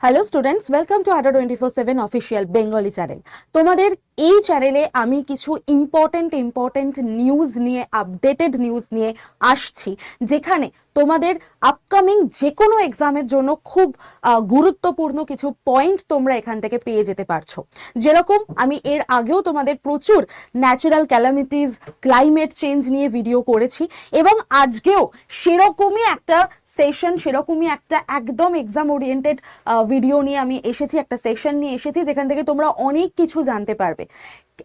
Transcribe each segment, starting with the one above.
Hello students welcome to Adda twenty four seven official Bengali channel তোমাদের এই চ্যানেলে আমি কিছু ইম্পর্টেন্ট ইম্পর্টেন্ট নিউজ নিয়ে আপডেটেড নিউজ নিয়ে আসছি, যেখানে তোমাদের আপকামিং যে কোনো এক্সামের জন্য খুব গুরুত্বপূর্ণ কিছু পয়েন্ট তোমরা এখান থেকে পেয়ে যেতে পারছ। যেরকম আমি এর আগেও তোমাদের প্রচুর ন্যাচারাল ক্যালামিটিস ক্লাইমেট চেঞ্জ নিয়ে ভিডিও করেছি এবং আজকেও সেরকমই একটা সেশন সেরকমই একটা একদম এক্সাম ওরিয়েন্টেড ভিডিও নিয়ে আমি এসেছি, একটা সেশন নিয়ে এসেছি, যেখান থেকে তোমরা অনেক কিছু জানতে পারবে।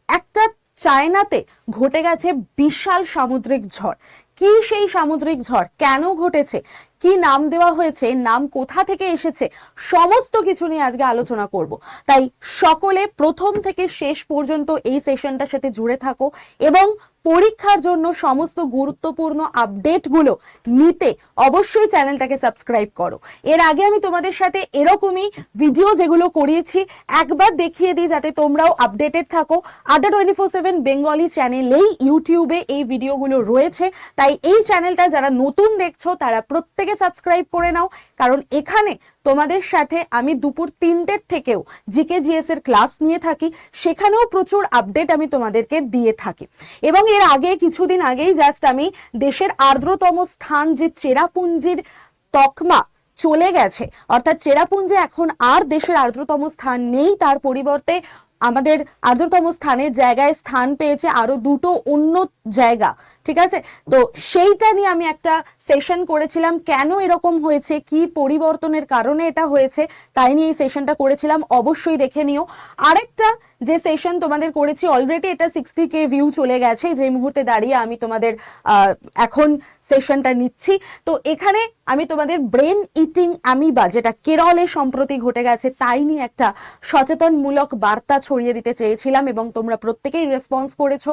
একটা চায়নাতে ঘটে গেছে বিশাল সামুদ্রিক ঝড়। কি সেই সামুদ্রিক ঝড়? কেন ঘটেছে? কি নাম দেওয়া হয়েছে? নাম কোথা থেকে এসেছে? সমস্ত কিছু নিয়ে আজকে আলোচনা করব। তাই সকলে প্রথম থেকে শেষ পর্যন্ত এই সেশনটার সাথে জুড়ে থাকো এবং পরীক্ষার জন্য সমস্ত গুরুত্বপূর্ণ আপডেটগুলো নিতে অবশ্যই চ্যানেলটাকে সাবস্ক্রাইব করো। এর আগে আমি তোমাদের সাথে এরকমই ভিডিও যেগুলো করিয়েছি, একবার দেখিয়ে দিই যাতে তোমরাও আপডেটেড থাকো। Adda twenty four seven Bengali চ্যানেলেই ইউটিউবে এই ভিডিওগুলো রয়েছে। তাই এই চ্যানেলটা যারা নতুন দেখছ, তারা প্রত্যেকে সাবস্ক্রাইব করে নাও। কারণ এখানে তোমাদের সাথে আমি দুপুর তিনটের থেকেও জিকে জিএস এর ক্লাস নিয়ে থাকি। সেখানেও প্রচুর আপডেট আমি তোমাদেরকে দিয়ে থাকি। এবং এর আগে, কিছুদিন আগেই জাস্ট আমি দেশের আর্দ্রতম স্থান যে চেরাপুঞ্জির তকমা চলে গেছে, অর্থাৎ চেরাপুঞ্জে এখন আর দেশের আর্দ্রতম স্থান নেই, তার পরিবর্তে আমাদের আর্দ্রতম স্থানে জায়গায় স্থান পেয়েছে আরও দুটো অন্য জায়গা, ঠিক আছে? তো সেইটা নিয়ে আমি একটা সেশন করেছিলাম, কেন এরকম হয়েছে, কি পরিবর্তনের কারণে এটা হয়েছে, তাই নিয়ে এই সেশনটা করেছিলাম, অবশ্যই দেখে নিও। আরেকটা যে সেশন তোমাদের করেছি অলরেডি এটা সিক্সটি কে ভিউ চলে গেছে। যে মুহূর্তে দাঁড়িয়ে আমি তোমাদের এখন সেশনটা নিচ্ছি। তো এখানে আমি তোমাদের ব্রেন ইটিং অ্যামিবা যেটা কেরলে সম্প্রতি ঘটে গেছে, তাই নিয়ে একটা সচেতনমূলক বার্তা ছড়িয়ে দিতে চেয়েছিলাম এবং তোমরা প্রত্যেকেই রেসপন্স করেছ।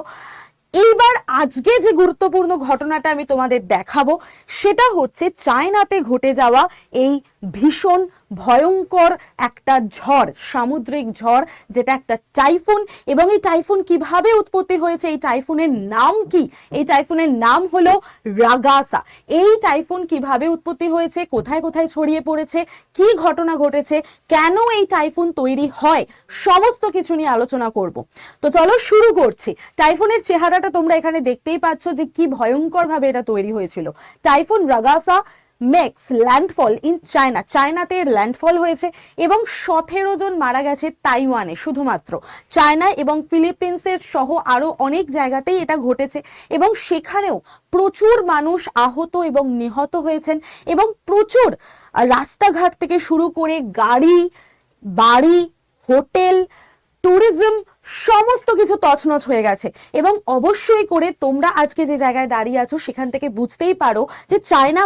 এইবার আজকে যে গুরুত্বপূর্ণ ঘটনাটা আমি তোমাদের দেখাবো, সেটা হচ্ছে চায়নাতে ঘটে যাওয়া এই ভীষণ ভয়ঙ্কর একটা ঝড়, সামুদ্রিক ঝড়, যেটা একটা টাইফুন। এবং এই টাইফুন কীভাবে উৎপত্তি হয়েছে, এই টাইফুনের নাম কি? এই টাইফুনের নাম হলো রাগাসা। এই টাইফুন কীভাবে উৎপত্তি হয়েছে, কোথায় কোথায় ছড়িয়ে পড়েছে, কি ঘটনা ঘটেছে, কেন এই টাইফুন তৈরি হয়, সমস্ত কিছু নিয়ে আলোচনা করব। তো চলো শুরু করছি। টাইফুনের চেহারাটা তোমরা এখানে দেখতেই পাচ্ছ যে কি ভয়ঙ্কর ভাবে এটা তৈরি হয়েছিল। Typhoon Ragasa, makes landfall in China. চায়নাতে ল্যান্ডফল হয়েছে এবং সতেরো জন মারা গেছে তাইওয়ানে শুধুমাত্র। চায়না এবং ফিলিপিন্সের সহ আরও অনেক জায়গাতেই এটা ঘটেছে এবং সেখানেও প্রচুর মানুষ আহত এবং নিহত হয়েছেন এবং প্রচুর রাস্তাঘাট থেকে শুরু করে গাড়ি, বাড়ি, হোটেল, ট্যুরিজম সমস্ত কিছু তছনছ হয়ে গেছে। এবং অবশ্যই করে তোমরা আজকে যে জায়গায় দাঁড়িয়ে আছো, সেখান থেকে বুঝতেই পারো যে চায়না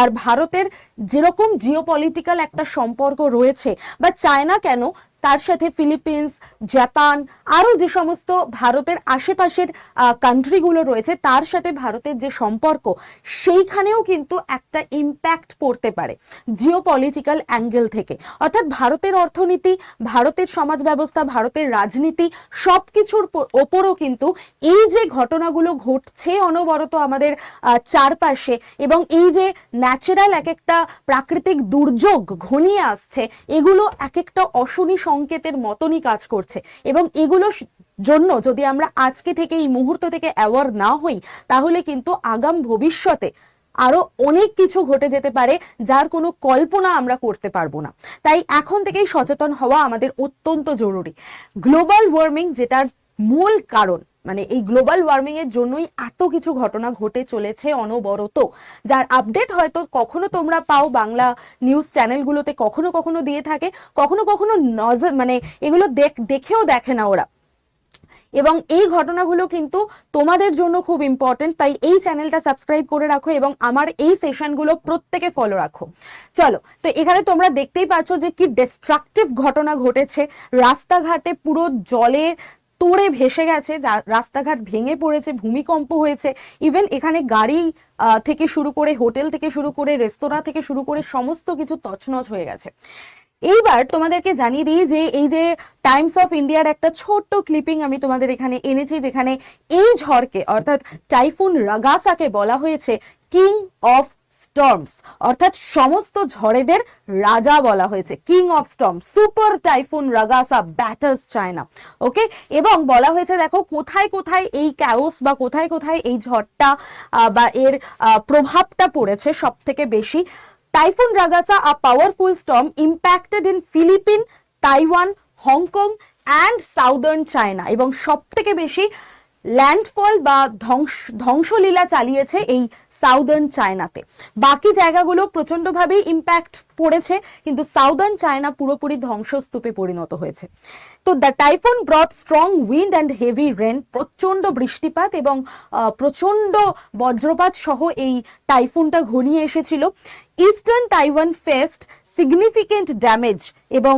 আর ভারতের যেরকম জিওপলিটিক্যাল একটা সম্পর্ক রয়েছে, বা চায়না কেন তার সাথে ফিলিপিন্স, জাপান, আরও যে সমস্ত ভারতের আশেপাশের কান্ট্রিগুলো রয়েছে, তার সাথে ভারতের যে সম্পর্ক, সেইখানেও কিন্তু একটা ইম্প্যাক্ট পড়তে পারে জিও পলিটিক্যাল অ্যাঙ্গেল থেকে। অর্থাৎ ভারতের অর্থনীতি, ভারতের সমাজ ব্যবস্থা, ভারতের রাজনীতি সব কিছুর ওপরও কিন্তু এই যে ঘটনাগুলো ঘটছে অনবরত আমাদের চারপাশে এবং এই যে ন্যাচারাল এক একটা প্রাকৃতিক দুর্যোগ ঘনিয়ে আসছে, এগুলো এক একটা অশনি সংকেতের মতনই কাজ করছে। এবং এগুলো জন্য যদি আমরা আজকে থেকে এই মুহূর্ত থেকে অ্যাওয়ার না হই, তাহলে কিন্তু আগাম ভবিষ্যতে আরও অনেক কিছু ঘটে যেতে পারে, যার কোনো কল্পনা আমরা করতে পারব না। তাই এখন থেকেই সচেতন হওয়া আমাদের অত্যন্ত জরুরি। গ্লোবাল ওয়ার্মিং যেটার মূল কারণ মানে এই গ্লোবাল ওয়ার্মিং এর জন্যই এত কিছু ঘটনা ঘটে চলেছে অনবরত। যার আপডেট হয়তো কখনো তোমরা পাও বাংলা নিউজ চ্যানেলগুলোতে কখনো কখনো দিয়ে থাকে, কখনো কখনো নজর মানে এগুলো দেখ, দেখেও দেখে না ওরা। এবং এই ঘটনাগুলো কিন্তু তোমাদের জন্য খুব ইম্পর্টেন্ট তাই এই চ্যানেলটা সাবস্ক্রাইব করে রাখো এবং আমার এই সেশনগুলো প্রত্যেকে ফলো রাখো। চলো, তো এখানে তোমরা দেখতেই পাচ্ছ যে কি ডিস্ট্রাকটিভ ঘটনা ঘটেছে। রাস্তাঘাটে পুরো জলে তোড়ে ভেসে গেছে, যা- রাস্তাঘাট ভেঙে পড়েছে, ভূমিকম্প হয়েছে। ইভেন এখানে গাড়ি থেকে শুরু করে, হোটেল থেকে শুরু করে, রেস্তোরাঁ থেকে শুরু করে, সমস্ত কিছু তছনছ হয়ে গেছে। এইবার তোমাদেরকে জানিয়ে দিই যে, এই যে টাইমস অফ ইন্ডিয়ার একটা ছোট্ট ক্লিপিং আমি তোমাদের এখানে এনেছি, যেখানে এই ঝড়কে, অর্থাৎ টাইফুন রাগাসাকে বলা হয়েছে কিং অফ স্টর্মস, অর্থাৎ সমস্ত ঝড়েদের রাজা বলা হয়েছে, king of storm super typhoon Ragasa, batters China, okay? এবং বলা হয়েছে, দেখো, কোথায় কোথায় এই ক্যাওস বা কোথায় কোথায় এই ঝড়টা বা এর প্রভাবটা পড়েছে সব থেকে বেশি? Typhoon Ragasa a powerful storm impacted in Philippine Taiwan Hong Kong and southern China এবং সব থেকে বেশি ল্যান্ডফল বা ধ্বংস ধ্বংসলীলা চালিয়েছে এই সাউদার্ন চায়নাতে বাকি জায়গাগুলো প্রচণ্ডভাবেই ইম্প্যাক্ট পড়েছে, কিন্তু সাউদার্ন চায়না পুরোপুরি ধ্বংসস্তূপে পরিণত হয়েছে। তো the typhoon brought strong wind and heavy rain প্রচণ্ড বৃষ্টিপাত এবং প্রচণ্ড বজ্রপাত সহ এই টাইফুনটা ঘনিয়ে এসেছিল। Eastern Taiwan faced significant damage এবং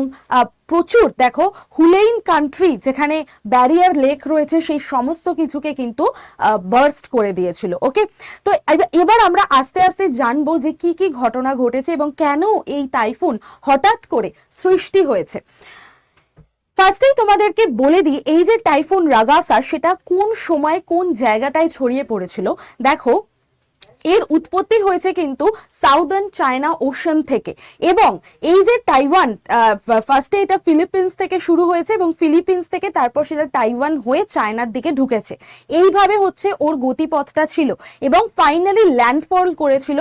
প্রচুর, দেখো হুলেইন কান্ট্রি যেখানে ব্যারিয়ার লেক রয়েছে, সেই সমস্ত কিছুকে কিন্তু বার্স্ট করে দিয়েছিল ওকে তো এবার আমরা আস্তে আস্তে জানব যে কি কি ঘটনা ঘটেছে এবং কেন এই টাইফুন হঠাৎ করে সৃষ্টি হয়েছে। ফার্স্টেই তোমাদেরকে বলে দিই, এই যে টাইফুন রাগাসা, সেটা কোন সময় কোন জায়গাটায় ছড়িয়ে পড়েছিল? দেখো এর উৎপত্তি হয়েছে কিন্তু সাউদার্ন চায়না ওশান থেকে। এবং এই যে টাইওয়ান ফার্স্টে এটা ফিলিপিন্স থেকে শুরু হয়েছে এবং ফিলিপিন্স থেকে তারপর সেটা টাইওয়ান হয়ে চায়নার দিকে ঢুকেছে। এইভাবে হচ্ছে ওর গতিপথটা ছিল। এবং ফাইনালি ল্যান্ডফল করেছিল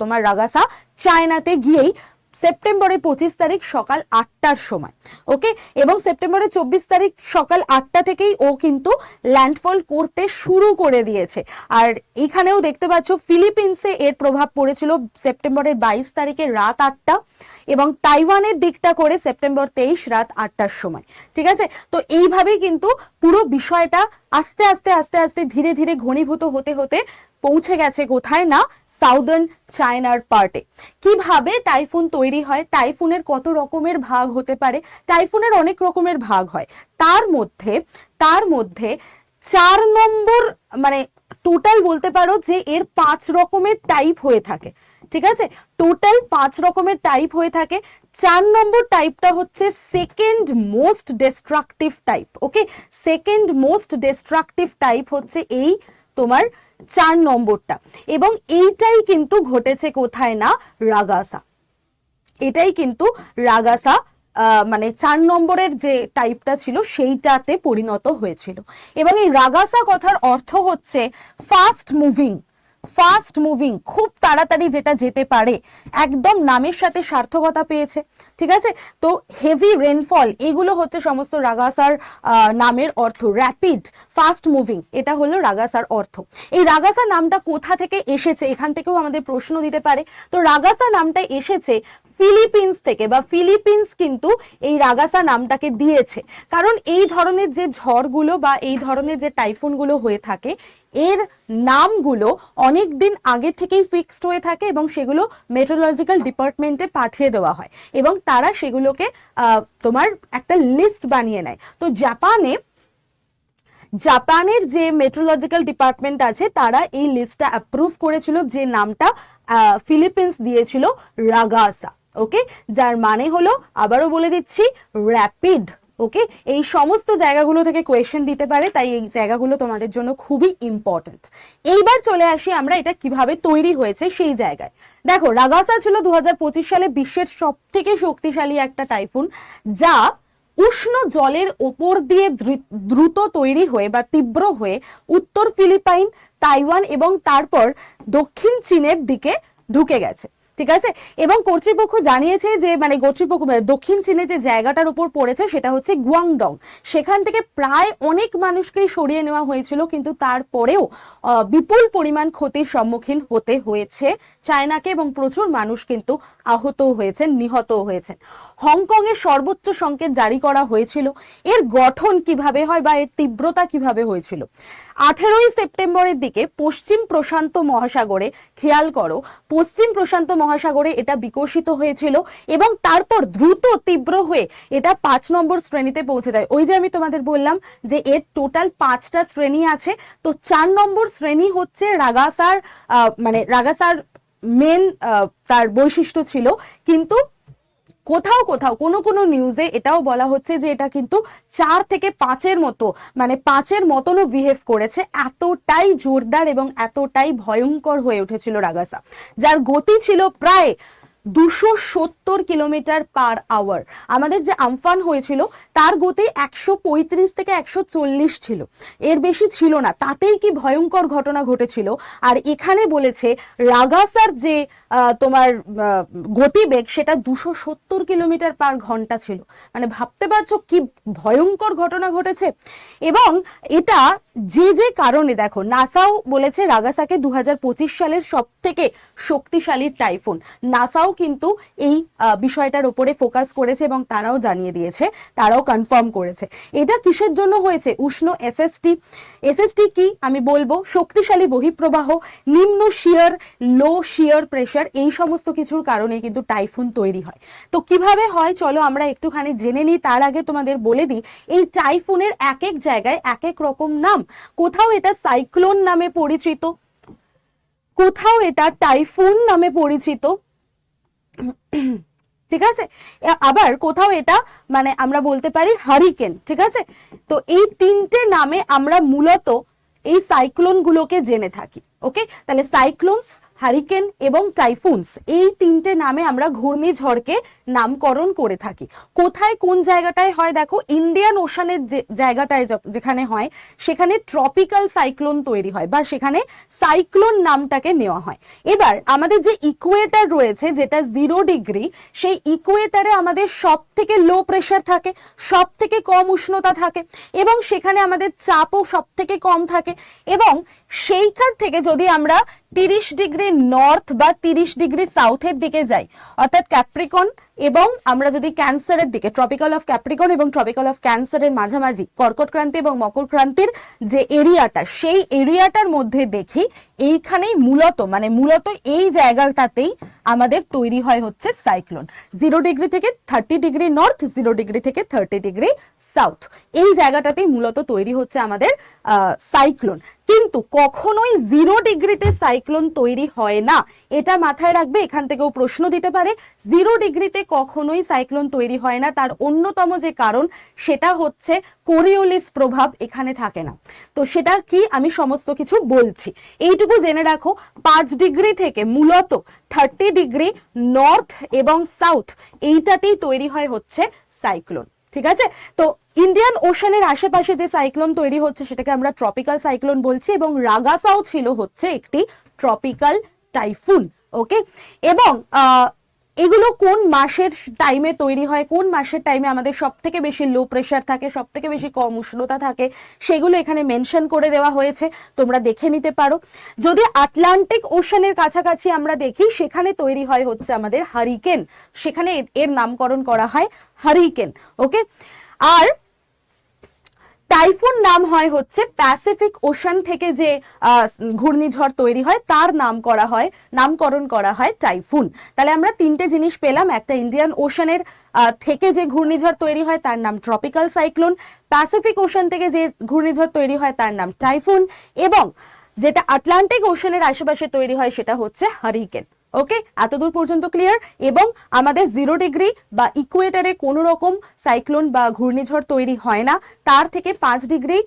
তোমার রাগাসা চায়নাতে গিয়েই। সেপ্টেম্বরের পঁচিশ তারিখ সকাল আটটার সময়, ওকে? এবং সেপ্টেম্বরের চব্বিশ তারিখ সকাল আটটা থেকেই ও কিন্তু ল্যান্ডফল করতে শুরু করে দিয়েছে। আর এখানেও দেখতে পাচ্ছ, ফিলিপিন্সে এর প্রভাব পড়েছিল সেপ্টেম্বরের বাইশ তারিখে রাত আটটা এবং তাইওয়ানের দিকটা করে সেপ্টেম্বর তেইশ রাত আটটার সময়, ঠিক আছে? তো এইভাবেই কিন্তু পুরো বিষয়টা আস্তে আস্তে আস্তে আস্তে ধীরে ধীরে ঘনীভূত হতে হতে পৌঁছে গেছে কোথায় না সাউদার্ন চায়নার পার্টে কীভাবে টাইফুন তৈরি হয়? টাইফুনের কত রকমের ভাগ হতে পারে? টাইফুনের অনেক রকমের ভাগ হয়। তার মধ্যে তার মধ্যে চার নম্বর মানে টোটাল বলতে পারো যে এর পাঁচ রকমের টাইপ হয়ে থাকে। ঠিক আছে? টোটাল পাঁচ রকমের টাইপ হয়ে থাকে। চার নম্বর টাইপটা হচ্ছে second most destructive type okay second most destructive type হচ্ছে এই তোমার চার নম্বরটা। এবং এইটাই কিন্তু ঘটেছে কোথায় না? রাগাসা। এটাই কিন্তু রাগাসা মানে চার নম্বরের যে টাইপটা ছিল সেইটাতে পরিণত হয়েছিল। এবং এই রাগাসা কথার অর্থ হচ্ছে ফাস্ট মুভিং ফাস্ট মুভিং, খুব তাড়াতাড়ি যেটা যেতে পারে, একদম নামের সাথে সার্থকতা পেয়েছে, ঠিক আছে? তো হেভি রেনফল, এগুলো হচ্ছে সমস্ত রাগাসার নামের অর্থ, র্যাপিড ফাস্ট মুভিং, এটা হলো রাগাসার অর্থ। এই রাগাসা নামটা কোথা থেকে এসেছে? এখান থেকেও আমাদের প্রশ্ন দিতে পারে। তো রাগাসা নামটা এসেছে ফিলিপিন্স থেকে বা ফিলিপিন্স কিন্তু এই রাগাসা নামটাকে দিয়েছে। কারণ এই ধরনের যে ঝড়গুলো বা এই ধরনের যে টাইফুনগুলো হয়ে থাকে, এর নামগুলো অনেক দিন আগে থেকেই ফিক্সড হয়ে থাকে এবং সেগুলো মেট্রোলজিক্যাল ডিপার্টমেন্টে পাঠিয়ে দেওয়া হয় এবং তারা সেগুলোকে তোমার একটা লিস্ট বানিয়ে নেয়। তো জাপানে, জাপানের যে মেট্রোলজিক্যাল ডিপার্টমেন্ট আছে, তারা এই লিস্টটা অ্যাপ্রুভ করেছিল যে নামটা ফিলিপিন্স দিয়েছিল রাগাসা। ওকে? যার মানে হলো, আবারও বলে দিচ্ছি র্যাপিড ওকে? এই সমস্ত জায়গাগুলো থেকে কোয়েশ্চেন দিতে পারে, তাই এই জায়গাগুলো তোমাদের জন্য খুবই ইম্পর্ট্যান্ট এইবার চলে আসি আমরা, এটা কীভাবে তৈরি হয়েছে সেই জায়গায়। দেখো, রাগাসা ছিল দু হাজার পঁচিশ সালে বিশ্বের সব থেকে শক্তিশালী একটা টাইফুন যা উষ্ণ জলের ওপর দিয়ে দ্রু- দ্রুত তৈরি হয়ে বা তীব্র হয়ে উত্তর ফিলিপাইন, তাইওয়ান এবং তারপর দক্ষিণ চীনের দিকে ঢুকে গেছে। ঠিক আছে? এবং কর্তৃপক্ষ জানিয়েছে যে মানে কর্তৃপক্ষ মানে দক্ষিণ চীনে যে জায়গাটার উপর পড়েছে সেটা হচ্ছে গুয়াংডং। সেখান থেকে প্রায় অনেক মানুষকেই সরিয়ে নেওয়া হয়েছিল, কিন্তু তারপরেও বিপুল পরিমাণ ক্ষতির সম্মুখীন হতে হয়েছে। চায়নাকে এবং প্রচুর মানুষ কিন্তু আহতও হয়েছেন, নিহতও হয়েছেন। হংকং এর সর্বোচ্চ সংকেত জারি করা হয়েছিল। এর গঠন কীভাবে হয় বা এর তীব্রতা কীভাবে হয়েছিল? আঠেরোই সেপ্টেম্বরের দিকে পশ্চিম প্রশান্ত মহাসাগরে, খেয়াল করো, পশ্চিম প্রশান্ত মহাসাগরে এটা বিকশিত হয়েছিল এবং তারপর দ্রুত তীব্র হয়ে এটা পাঁচ নম্বর শ্রেণীতে পৌঁছে যায়। ওই যে আমি তোমাদের বললাম যে এর টোটাল পাঁচটা শ্রেণি আছে, তো চার নম্বর শ্রেণি হচ্ছে রাগাসার মানে রাগাসার মেন তার বৈশিষ্ট্য ছিল। কিন্তু কোথাও কোথাও, কোনো কোনো নিউজে এটাও বলা হচ্ছে যে এটা কিন্তু চার থেকে পাঁচের মতো মানে পাঁচের মতনও বিহেভ করেছে, এতটাই জোরদার এবং এতটাই ভয়ঙ্কর হয়ে উঠেছিল রাগাসা। যার গতি ছিল প্রায় দুশো সত্তর কিলোমিটার পার আওয়ার। আমাদের যে আমফান হয়েছিল, তার গতি একশো পঁয়ত্রিশ থেকে একশো চল্লিশ ছিল। এর বেশি ছিল না। তাতেই কি ভয়ঙ্কর ঘটনা ঘটেছিল। আর এখানে বলেছে, রাগাসার যে তোমার গতিবেগ, সেটা দুশো সত্তর কিলোমিটার পার ঘণ্টা ছিল। মানে ভাবতে পারছ কি ভয়ঙ্কর ঘটনা ঘটেছে? এবং এটা যে যে কারণে, দেখো, নাসাও বলেছে রাগাসাকে দু হাজার পঁচিশ সালের সব থেকে শক্তিশালী টাইফুন। নাসাও কিন্তু এই বিষয়টার উপরে ফোকাস করেছে এবং তারাও জানিয়ে দিয়েছে, তারাও কনফার্ম করেছে। এটা কিসের জন্য হয়েছে? উষ্ণ এসএসটি এসএসটি কি? আমি বলব, শক্তিশালী বহিঃপ্রবাহ, নিম্ন শিয়ার লো শিয়ার প্রেশার এই সমস্ত কিছুর কারণে কিন্তু টাইফুন তৈরি হয়। তো কীভাবে হয়? চলো আমরা একটুখানি জেনে নিই, তার আগে তোমাদের বলে দিই, এই টাইফুনের এক এক জায়গায় এক এক রকম নাম। কোথাও এটা সাইক্লোন নামে পরিচিত, কোথাও এটা টাইফুন নামে পরিচিত ঠিক আছে? আবার কোথাও এটা মানে আমরা বলতে পারি হারিকেন ঠিক আছে? তো এই তিনটে নামে আমরা মূলত এই সাইক্লোন গুলোকে জেনে থাকি ওকে তাহলে সাইক্লোনস হারিকেন এবং টাইফুনস, এই তিনটে নামে আমরা ঘূর্ণিঝড়কে নামকরণ করে থাকি। কোথায় কোন জায়গাটায় হয় দেখো, ইন্ডিয়ান ওশানের যে জায়গাটায় যেখানে হয়, সেখানে ট্রপিক্যাল সাইক্লোন তৈরি হয় বা সেখানে সাইক্লোন নামটাকে নেওয়া হয়। এবার আমাদের যে ইকুয়েটার রয়েছে, যেটা জিরো ডিগ্রি সেই ইকুয়েটারে আমাদের সব থেকে লো প্রেশার থাকে সব থেকে কম উষ্ণতা থাকে এবং সেখানে আমাদের চাপও সব থেকে কম থাকে এবং সেইখান থেকে যদি আমরা তিরিশ ডিগ্রি নর্থ বা তিরিশ ডিগ্রি সাউথের দিকে যায়। অর্থাৎ ক্যাপ্রিকন এবং আমরা যদি ক্যান্সারের দিকে ট্রপিক্যাল অফ ক্যাপ্রিকন এবং ট্রপিক্যাল অফ ক্যান্সারের মাঝামাঝি, কর্কট ক্রান্তি এবং মকর ক্রান্তির যে এরিয়াটা, সেই এরিয়াটার মধ্যে দেখি এইখানেই মূলত মানে মূলত এই জায়গাটাতেই আমাদের তৈরি হয় হচ্ছে সাইক্লোন জিরো ডিগ্রি থেকে thirty degree north zero degree থেকে থার্টি ডিগ্রি সাউথ এই জায়গাটাতেই মূলত তৈরি হচ্ছে আমাদের সাইক্লোন কিন্তু কখনোই জিরো ডিগ্রিতে সাইক্লোন তৈরি হয় না। এটা মাথায় রাখবে, এখান থেকেও প্রশ্ন দিতে পারে জিরো ডিগ্রিতে কখনোই সাইক্লোন তৈরি হয় না। তার অন্যতম যে কারণ, সেটা হচ্ছে কোরিওলিস প্রভাব এখানে থাকে না। তো সেটা কি আমি সমস্ত কিছু বলছি। এইটুকু জেনে রাখো, পাঁচ ডিগ্রি থেকে মূলত থার্টি ডিগ্রি নর্থ এবং সাউথ এইটাতেই তৈরি হয় হচ্ছে সাইক্লোন, ঠিক আছে? তো ইন্ডিয়ান ওশানের আশেপাশে যে সাইক্লোন তৈরি হচ্ছে, সেটাকে আমরা ট্রপিক্যাল সাইক্লোন বলছি এবং রাগাসাও ছিল হচ্ছে একটি ট্রপিক্যাল টাইফুন, ওকে? এবং এগুলো কোন মাসের টাইমে তৈরি হয়? কোন মাসের টাইমে আমাদের সব থেকে বেশি লো প্রেশার থাকে সব থেকে বেশি কম উষ্ণতা থাকে? সেগুলো এখানে মেনশন করে দেওয়া হয়েছে, তোমরা দেখে নিতে পারো। যদি আটলান্টিক ওশানের কাছাকাছি আমরা দেখি, সেখানে তৈরি হয় হচ্ছে আমাদের হারিকেন সেখানে এর- নামকরণ করা হয় হারিকেন ওকে আর টাইফুন নাম হয় হচ্ছে প্যাসিফিক ওশান থেকে যে ঘূর্ণিঝড় তৈরি হয়, তার নাম করা হয়, নামকরণ করা হয় টাইফুন। তাহলে আমরা তিনটে জিনিস পেলাম, একটা ইন্ডিয়ান ওশানের থেকে যে ঘূর্ণিঝড় তৈরি হয় তার নাম ট্রপিক্যাল সাইক্লোন, প্যাসিফিক ওশান থেকে যে ঘূর্ণিঝড় তৈরি হয় তার নাম টাইফুন, এবং যেটা আটলান্টিক ওশানের আশেপাশে তৈরি হয় সেটা হচ্ছে হারিকেন। ওকে এতদূর পর্যন্ত ক্লিয়ার এবং আমাদের জিরো ডিগ্রি বা ইকুয়েটারে কোনো রকম সাইক্লোন বা ঘূর্ণিঝড় তৈরি হয় না। তার থেকে পাঁচ ডিগ্রি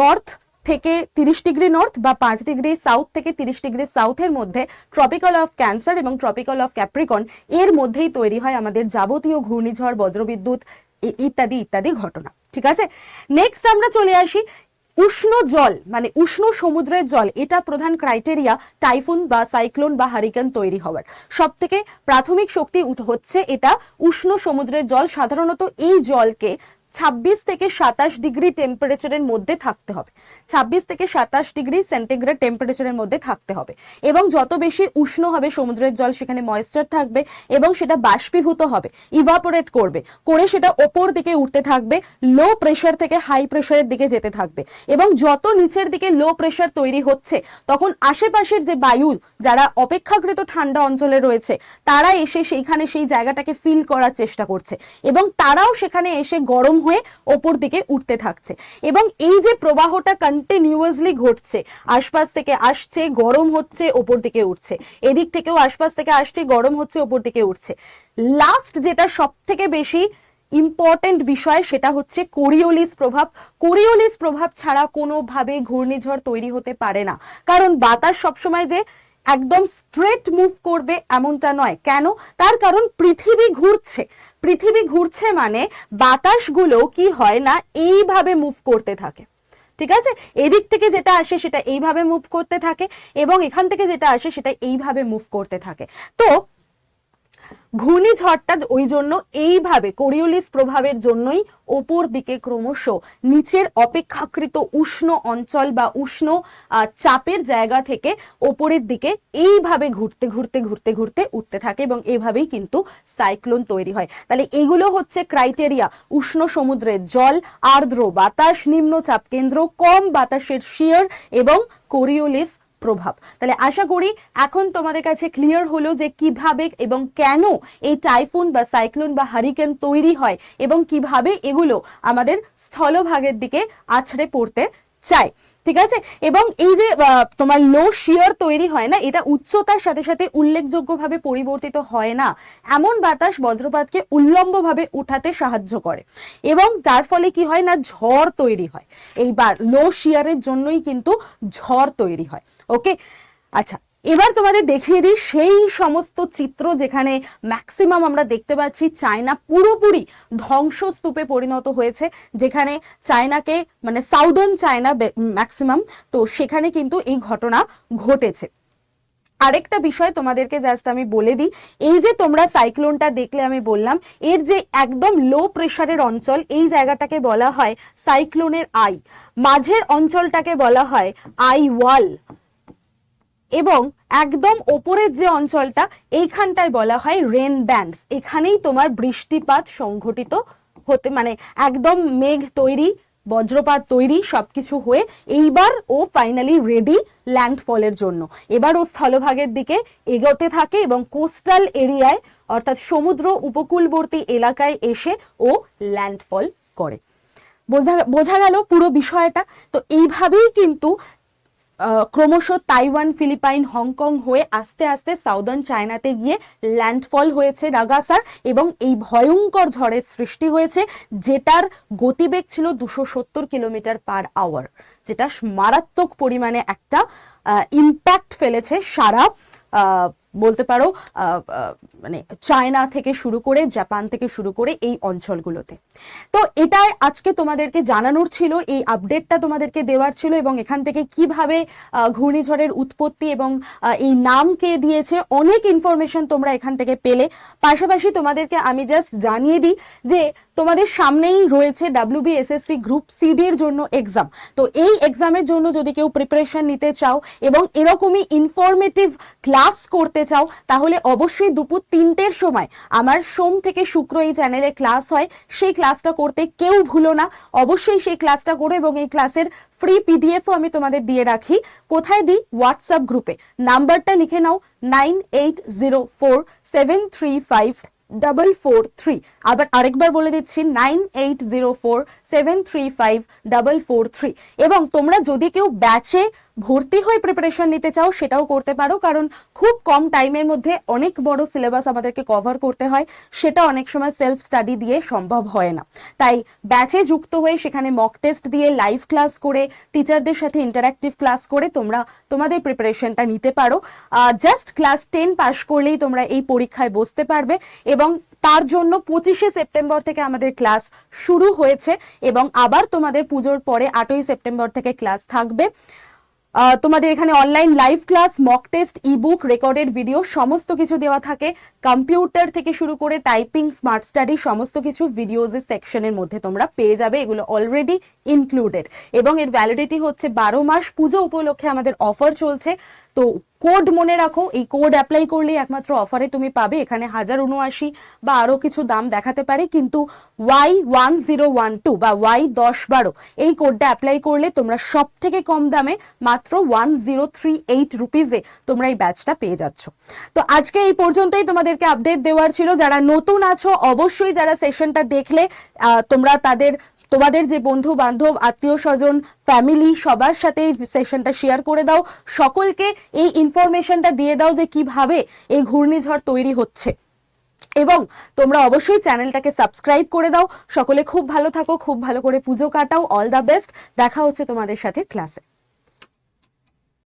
নর্থ থেকে তিরিশ ডিগ্রি নর্থ বা পাঁচ ডিগ্রি সাউথ থেকে তিরিশ ডিগ্রি সাউথের মধ্যে ট্রপিক্যাল অফ ক্যান্সার এবং ট্রপিক্যাল অফ ক্যাপ্রিকন এর মধ্যেই তৈরি হয় আমাদের যাবতীয় ঘূর্ণিঝড়, বজ্রবিদ্যুৎ ইত্যাদি ইত্যাদি ঘটনা। ঠিক আছে? নেক্সট আমরা চলে আসি উষ্ণ জল মানে উষ্ণ সমুদ্রের জল, এটা প্রধান ক্রাইটেরিয়া টাইফুন বা সাইক্লোন বা হারিকেন তৈরি হওয়ার। সব থেকে প্রাথমিক শক্তি হচ্ছে এটা উষ্ণ সমুদ্রের জল। সাধারণত এই জলকে ছাব্বিশ থেকে সাতাশ ডিগ্রি টেম্পারেচারের মধ্যে থাকতে হবে। ছাব্বিশ থেকে সাতাশ ডিগ্রি সেন্টিগ্রেড টেম্পারেচারের মধ্যে থাকতে হবে। এবং যত বেশি উষ্ণ হবে সমুদ্রের জল, সেখানে ময়েশ্চার থাকবে এবং সেটা বাষ্পীভূত হবে ইভাপোরেট করবে। করে সেটা ওপর দিকে উঠতে থাকবে লো প্রেশার থেকে হাই প্রেশারের দিকে যেতে থাকবে। এবং যত নিচের দিকে লো প্রেশার তৈরি হচ্ছে, তখন আশেপাশের যে বায়ু, যারা অপেক্ষাকৃত ঠান্ডা অঞ্চলে রয়েছে, তারা এসে সেইখানে সেই জায়গাটাকে ফিল করার চেষ্টা করছে। এবং তারাও সেখানে এসে গরম হয়ে ওপর দিকে উঠতে থাকছে। এবং এই যে প্রবাহটা কন্টিনিউয়াসলি ঘটছে, আশপাশ থেকে আসছে, গরম হচ্ছে, ওপর দিকে উঠছে। এদিক থেকেও আশপাশ থেকে আসছে, গরম হচ্ছে, ওপর দিকে উঠছে। লাস্ট যেটা সব থেকে বেশি ইম্পর্টেন্ট বিষয় সেটা হচ্ছে কোরিওলিস প্রভাব। কোরিওলিস প্রভাব ছাড়া কোনোভাবে ঘূর্ণিঝড় তৈরি হতে পারে না। কারণ বাতাস সবসময় যে একদম স্ট্রেট মুভ করবে এমনটা নয়। কেন? তার কারণ পৃথিবী ঘুরছে। পৃথিবী ঘুরছে মানে বাতাসগুলো কি হয় না, এইভাবে মুভ করতে থাকে। ঠিক আছে? এদিক থেকে যেটা আসে সেটা এইভাবে মুভ করতে থাকে এবং এখান থেকে যেটা আসে সেটা এইভাবে মুভ করতে থাকে। তো ঘূর্ণিঝড়টা ওই জন্য এইভাবে কোরিওলিস প্রভাবের জন্যই ওপর দিকে ক্রমশ নিচের অপেক্ষাকৃত উষ্ণ অঞ্চল বা উষ্ণ চাপের জায়গা থেকে ওপরের দিকে এইভাবে ঘুরতে ঘুরতে ঘুরতে ঘুরতে উঠতে থাকে এবং এভাবেই কিন্তু সাইক্লোন তৈরি হয়। তাহলে এগুলো হচ্ছে ক্রাইটেরিয়া, উষ্ণ সমুদ্রের জল, আর্দ্র বাতাস, নিম্নচাপ কেন্দ্র, কম বাতাসের শিয়ার এবং কোরিওলিস প্রভাব। তাহলে আশা করি এখন তোমাদের কাছে ক্লিয়ার হলো যে কীভাবে এবং কেন এই টাইফুন বা সাইক্লোন বা হারিকেন তৈরি হয় এবং কীভাবে এগুলো আমাদের স্থলভাগের দিকে আছড়ে পড়তে চায় ঠিক আছে? এবং এই যে তোমার লো শিয়ার তৈরি হয় না, এটা উচ্চতার সাথে সাথে উল্লেখযোগ্যভাবে পরিবর্তিত হয় না। এমন বাতাস বজ্রপাতকে উল্লম্বভাবে উঠাতে সাহায্য করে। এবং তার ফলে কি হয় না, ঝড় তৈরি হয়। এই লো শিয়ারের জন্যই কিন্তু ঝড় তৈরি হয়। ওকে আচ্ছা এবার তোমাদের দেখিয়ে দিই সেই সমস্ত চিত্র যেখানে ম্যাক্সিমাম আমরা দেখতে পাচ্ছি চায়না পুরোপুরি ধ্বংসস্তূপে পরিণত হয়েছে, যেখানে চায়নাকে মানে সাউদার্ন চায়না ম্যাক্সিমাম তো সেখানে কিন্তু এই ঘটনা ঘটেছে। আরেকটা বিষয় তোমাদেরকে জাস্ট আমি বলে দিই, এই যে তোমরা সাইক্লোনটা দেখলে আমি বললাম, এর যে একদম লো প্রেশারের অঞ্চল, এই জায়গাটাকে বলা হয় সাইক্লোনের আই মাঝের অঞ্চলটাকে বলা হয় আই ওয়াল এবং একদম ওপরের যে অঞ্চলটা, এইখানটায় বলা হয় রেন ব্যান্ডস এখানেই তোমার বৃষ্টিপাত সংঘটিত হতে মানে একদম মেঘ তৈরি, বজ্রপাত তৈরি সবকিছু হয়ে এইবার ও ফাইনালি রেডি ল্যান্ডফলের জন্য। এবার ও স্থলভাগের দিকে এগোতে থাকে এবং কোস্টাল এরিয়ায় অর্থাৎ সমুদ্র উপকূলবর্তী এলাকায় এসে ও ল্যান্ডফল করে। বোঝা বোঝা গেল পুরো বিষয়টা। তো এইভাবেই কিন্তু ক্রমশ তাইওয়ান, ফিলিপাইন, হংকং হয়ে আস্তে আস্তে সাউদার্ন চায়নাতে গিয়ে ল্যান্ডফল হয়েছে নাগাসার এবং এই ভয়ঙ্কর ঝড়ের সৃষ্টি হয়েছে, যেটার গতিবেগ ছিল দুশো সত্তর কিলোমিটার পার আওয়ার, যেটা মারাত্মক পরিমাণে একটা ইম্প্যাক্ট ফেলেছে সারা বলতে পারো মানে চায়না থেকে শুরু করে জাপান থেকে শুরু করে এই অঞ্চলগুলোতে। তো এটাই আজকে তোমাদেরকে জানানোর ছিল, এই আপডেটটা তোমাদেরকে দেওয়ার ছিল এবং এখান থেকে কীভাবে ঘূর্ণিঝড়ের উৎপত্তি এবং এই নাম কে দিয়েছে, অনেক ইনফরমেশন তোমরা এখান থেকে পেলে। পাশাপাশি তোমাদেরকে আমি জাস্ট জানিয়ে দিই যে তোমাদের সামনেই রয়েছে ডাব্লিউবিএসএসসি গ্রুপ সিডির জন্য এক্সাম তো এই এক্সামের জন্য যদি কেউ প্রিপারেশন নিতে চাও এবং এরকমই ইনফরমেটিভ ক্লাস করতে চাও, তাহলে অবশ্যই দুপুর তিনটের সময় আমার সোম থেকে শুক্র এই চ্যানেলে ক্লাস হয়। সেই ক্লাসটা করতে কেউ ভুলো না। অবশ্যই সেই ক্লাসটা করো এবং এই ক্লাসের ফ্রি পিডিএফও আমি তোমাদের দিয়ে রাখি। কোথায় দিই? হোয়াটসঅ্যাপ গ্রুপে নাম্বারটা লিখে নাও nine eight zero four seven three five double four three আবার আরেকবার বলে দিচ্ছি nine eight zero four seven three five double four three এবং তোমরা যদি কেউ ব্যাচে ভর্তি হয়ে প্রিপারেশন নিতে চাও, সেটাও করতে পারো, কারণ খুব কম টাইমের মধ্যে অনেক বড় সিলেবাস আমাদেরকে কভার করতে হয়, সেটা অনেক সময় সেলফ স্টাডি দিয়ে সম্ভব হয় না। তাই ব্যাচে যুক্ত হয়ে সেখানে মক টেস্ট দিয়ে লাইভ ক্লাস করে টিচারদের সাথে ইন্টারাক্টিভ ক্লাস করে তোমরা তোমাদের প্রিপারেশনটা নিতে পারো। জাস্ট ক্লাস টেন পাশ করলেই তোমরা এই পরীক্ষায় বসতে পারবে এবং তার জন্য পঁচিশে সেপ্টেম্বর থেকে আমাদের ক্লাস শুরু হয়েছে এবং আবার তোমাদের পুজোর পরে আটই সেপ্টেম্বর থেকে ক্লাস থাকবে। তোমাদের এখানে online live class mock test ebook recorded video সমস্ত কিছু দেওয়া থাকে। কম্পিউটার থেকে শুরু করে টাইপিং স্মার্ট স্টাডি সমস্ত কিছু ভিডিওজ সেকশনের মধ্যে তোমরা পেয়ে যাবে। এগুলো অলরেডি ইনক্লুডেড এবং এর ভ্যালিডিটি হচ্ছে বারো মাস। পুজো উপলক্ষে আমাদের অফার চলছে। তো কোড মনে রাখো। এই কোড অ্যাপ্লাই করলে একমাত্র অফারে তুমি পাবে। এখানে হাজার উনআশি বা আরও কিছু দাম দেখাতে পারে। কিন্তু Y one zero one two বা ওয়াই দশ বারো, এই কোডটা অ্যাপ্লাই করলে তোমরা সব থেকে কম দামে মাত্র ওয়ান জিরো থ্রি এইট রুপিজে তোমরা এই ব্যাচটা পেয়ে যাচ্ছ। তো আজকে এই পর্যন্তই তোমাদেরকে আপডেট দেওয়ার ছিল। যারা নতুন আছো, অবশ্যই যারা সেশনটা দেখলে তোমরা তাদের তোমাদের যে বন্ধু বান্ধব, আত্মীয় স্বজন ফ্যামিলি সবার সাথে এই সেশনটা শেয়ার করে দাও। সকলকে এই ইনফরমেশনটা দিয়ে দাও যে কীভাবে এই ঘূর্ণিঝড় তৈরি হচ্ছে। এবং তোমরা অবশ্যই চ্যানেলটাকে সাবস্ক্রাইব করে দাও। সকলে খুব ভালো থাকো, খুব ভালো করে পুজো কাটাও। অল দ্য বেস্ট দেখা হচ্ছে তোমাদের সাথে ক্লাসে